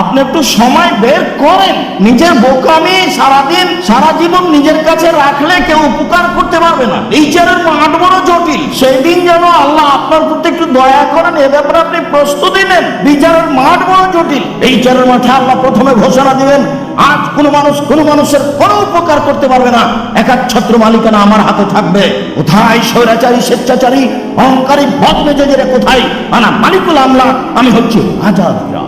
আপনি একটু সময় বের করেন। নিজের বোকামি সারাদিন, সারা জীবন নিজের কাছে রাখলে কেউ উপকার করতে পারবে না। এইচারের মাঠ বড় জটিল। সেই দিন যেন আল্লাহ আপনার প্রতি একটু দয়া করেন, এ ব্যাপারে আপনি প্রস্তুতি নেন। বিচারের মাঠ বড় জটিল। এইচারের মাঠে আল্লাহ প্রথমে ঘোষণা দিবেন, আজ কোনো মানুষ, কোনো মানুষের কোনো উপকার করতে পারবে না। একাচ্ছত্র মালিকানা আমার হাতে থাকবে। কোথায় স্বৈরাচারী, স্বেচ্ছাচারী, অহংকারী বদ মেজেজেরা কোথায়? আনা মালিকুল আমলা, আমি হচ্ছি আজাদ।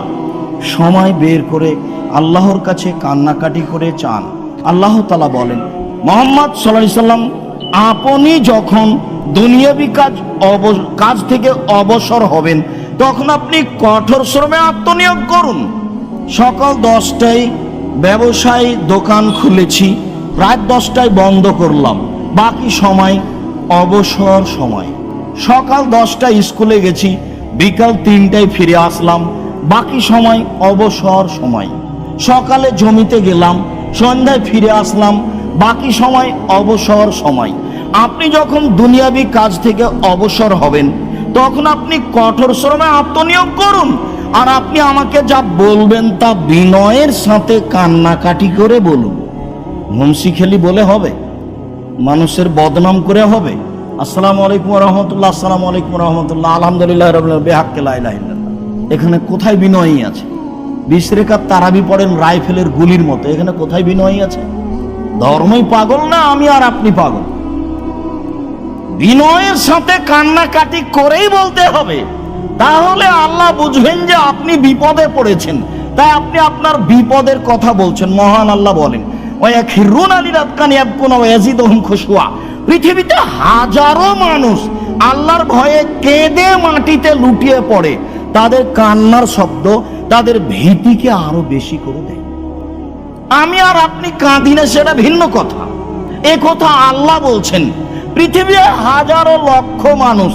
সময় বের করে আল্লাহর কাছে কান্নাকাটি করে চান। আল্লাহ তালা বলেন, মোহাম্মদ সাল্লাহ সাল্লাম, আপনি যখন দুনিয়াবি কাজ অব- কাজ থেকে অবসর হবেন, তখন আপনি কঠোর শ্রমে আত্মনিয়োগ করুন। সকাল দশটায় ব্যবসায় দোকান খুলেছি, রাত দশটায় বন্ধ করলাম, বাকি সময় অবসর সময়। সকাল দশটায় স্কুলে গেছি, বিকাল তিনটায় ফিরে আসলাম বাকি সময়, অবসর সময়। সকালে জমিতে গেলাম, সন্ধ্যায় ফিরে আসলাম, বাকি সময়, অবসর সময়। আপনি যখন দুনিয়াবি কাজ থেকে অবসর হবেন, তখন আপনি কঠোর শ্রমে আত্মনিয়োগ করুন, আর আপনি আমাকে যা বলবেন তা বিনয়ের সাথে কান্নাকাটি করে বলুন। মুন্সি খেলি বলে হবে, মানুষের বদনাম করে হবে। আসসালামু আলাইকুম রহমতুল্লাহ, আসসালামু আলাইকুম রহমতুল্লাহ, আলহামদুলিল্লাহ রবিল্লাহ বেহাক্কে লাইলাহ এখানে কোথায় বিনয়ী আছে? বিশ তারাবি পড়েন রাইফেলের গুলির মতো। এখানে কোথায় বিনয়ী আছে? ধর্মই পাগল না, আমি আর আপনি পাগল। বিনয়ের সাথে কান্নাকাটি করেই বলতে হবে। তাহলে আল্লাহ বুঝবেন যে আপনি বিপদে পড়েছেন। তাই আপনি আপনার বিপদের কথা বলছেন। মহান আল্লাহ বলেন পৃথিবীতে হাজারো মানুষ আল্লাহর ভয়ে কেঁদে মাটিতে লুটিয়ে পড়ে। তাদের কান্নার শব্দ, তাদের ভীতিকে আরও বেশি করে দেয়। আমি আর আপনি কাঁদি না, সেটা ভিন্ন কথা। এ কথা আল্লাহ বলছেন, পৃথিবীর হাজারো লক্ষ মানুষ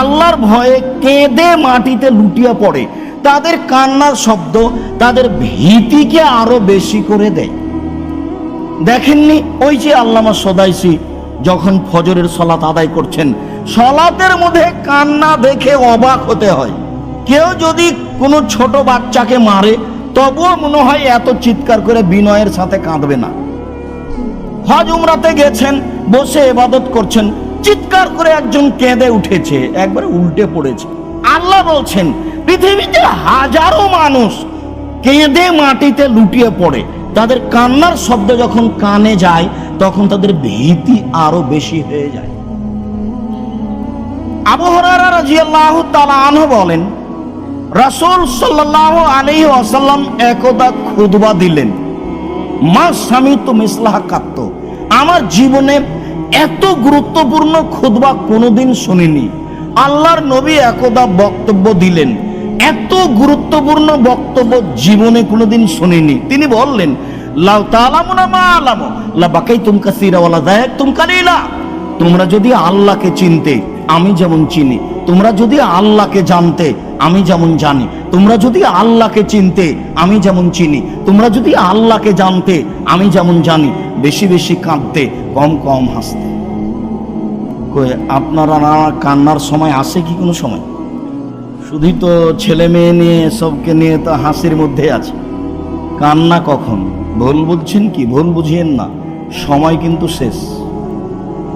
আল্লাহর ভয়ে কেঁদে মাটিতে লুটিয়ে পড়ে। তাদের কান্নার শব্দ, তাদের ভীতিকে আরও বেশি করে দেয়। দেখেননি ওই যে আল্লামা সদাইসি যখন ফজরের সলাত আদায় করছেন, সলাতের মধ্যে কান্না দেখে অবাক হতে হয়। কেউ যদি কোনো ছোট বাচ্চাকে মারে, তবুও মনে হয় এত চিৎকার করে বিনয়ের সাথে কাঁদবে না। হজ উমরাতে গেছেন, বসে এবাদত করছেন, চিৎকার করে একজন কেঁদে উঠেছে, একবার উল্টে পড়েছে। আল্লাহ বলছেন, পৃথিবীতে হাজারো মানুষ কেঁদে মাটিতে লুটিয়ে পড়ে। তাদের কান্নার শব্দ যখন কানে যায়, তখন তাদের ভীতি আরও বেশি হয়ে যায়। আবু হরারা রাদিয়াল্লাহু তাআলা বলেন রাসূল সাল্লাল্লাহু আলাইহি ওয়াসাল্লাম একদা খুতবা দিলেন। মা স্বামী তো মিসলাহ কাত্ত আমার জীবনে এত গুরুত্বপূর্ণ খুতবা কোনোদিন শুনিনি। আল্লাহর নবী একদা বক্তব্য দিলেন। এত গুরুত্বপূর্ণ বক্তব্য জীবনে কোনোদিন শুনিনি। তিনি বললেন, লাউ তালামুনা মা আলামু লা বাকাই তুম কাসীরা ওয়ালা দায়াক তোমরা যদি আল্লাহকে চিনতে, আমি যেমন চিনি তোমরা যদি আল্লাহকে জানতে, আমি যেমন জানি। তোমরা যদি আল্লাহকে চিনতে, আমি যেমন চিনি। তোমরা যদি আল্লাহকে জানতে, আমি যেমন জানি। বেশি বেশি কাঁদতে, কম কম হাসতে। আপনারা কান্নার সময় আসে কি কোনো সময়? শুধুই তো ছেলে মেয়ে নিয়ে, সবকে নিয়ে তো হাসির মধ্যে আছে। কান্না কখন? ভুল বুঝছেন কি? ভুল বুঝিয়েন না। সময় কিন্তু শেষ।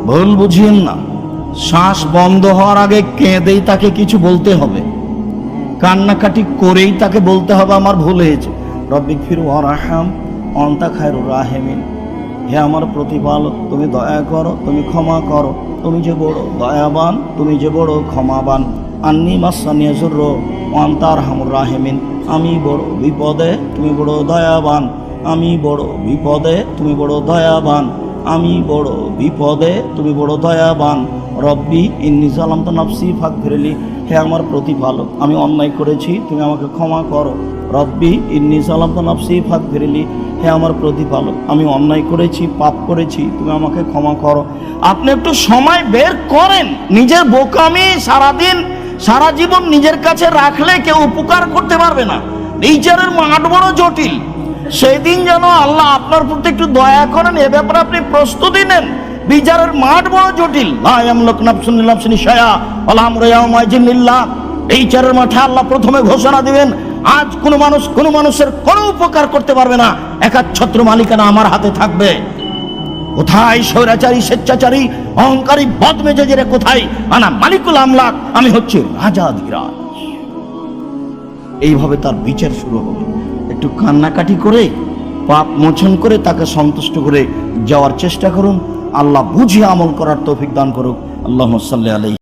ভুল বুঝিয়েন না। শ্বাস বন্ধ হওয়ার আগে কেঁদেই তাকে কিছু বলতে হবে। কান্নাকাটি করেই তাকে বলতে হবে, আমার ভুল হয়েছে। রব্বিক ফির ওয়ারাহাম অন্তা খায়রু রাহেমিন। হে আমার প্রতিপালক তুমি দয়া করো, তুমি ক্ষমা করো। তুমি যে বড় দয়াবান, তুমি যে বড় ক্ষমাবান। আন্নি মাসানিয়াজুর অন্তার হামুর রাহেমিন। আমি বড় বিপদে, তুমি বড় দয়াবান। আমি বড় বিপদে, তুমি বড় দয়াবান। আমি বড় বিপদে, তুমি বড় দয়াবান। রব্বি, ইন্নি সালাম তো নফসি ফাঁক ফিরেলি হে আমার প্রতিপালক, আমি অন্যায় করেছি, তুমি আমাকে ক্ষমা করো। রব্বি, ইন্নি সালাম তো নফসি ফাঁক হে আমার প্রতিপালক, আমি অন্যায় করেছি, পাপ করেছি, তুমি আমাকে ক্ষমা করো। আপনি একটু সময় বের করেন, নিজের বোকামি সারাদিন, সারা জীবন নিজের কাছে রাখলে কেউ উপকার করতে পারবে না। নেচারের মাঠ বড় জটিল। সেই দিন যেন আল্লাহ আপনার প্রতি একটু দয়া করেন, এ ব্যাপারে আপনি প্রস্তুতি নেন। বিচারের মাঠ বড় জটিল। লায়ামলক নাফসুনিল্লাহ শায়া আলহামদুলিল্লাহ এই চারের মাঠে আল্লাহ প্রথমে ঘোষণা দিবেন, আজ কোনো মানুষ কোনো মানুষের কোনো উপকার করতে পারবে না। একাচ্ছত্র মালিকানা আমার হাতে থাকবে। কোথায় স্বৈরাচারী, স্বেচ্ছাচারী, অহংকারী বদমেজেরা কোথায়? আনা মালিকুল আমলাক, আমি হচ্ছে রাজা ধীরাজ। এইভাবে তার বিচার শুরু হবে। একটু কান্নাকাটি করে, পাপ মোচন করে তাকে সন্তুষ্ট করে যাওয়ার চেষ্টা করুন। আল্লাহ বুঝে আমল করার তৌফিক দান করুক। আল্লাহ সাল্লাহ আলাই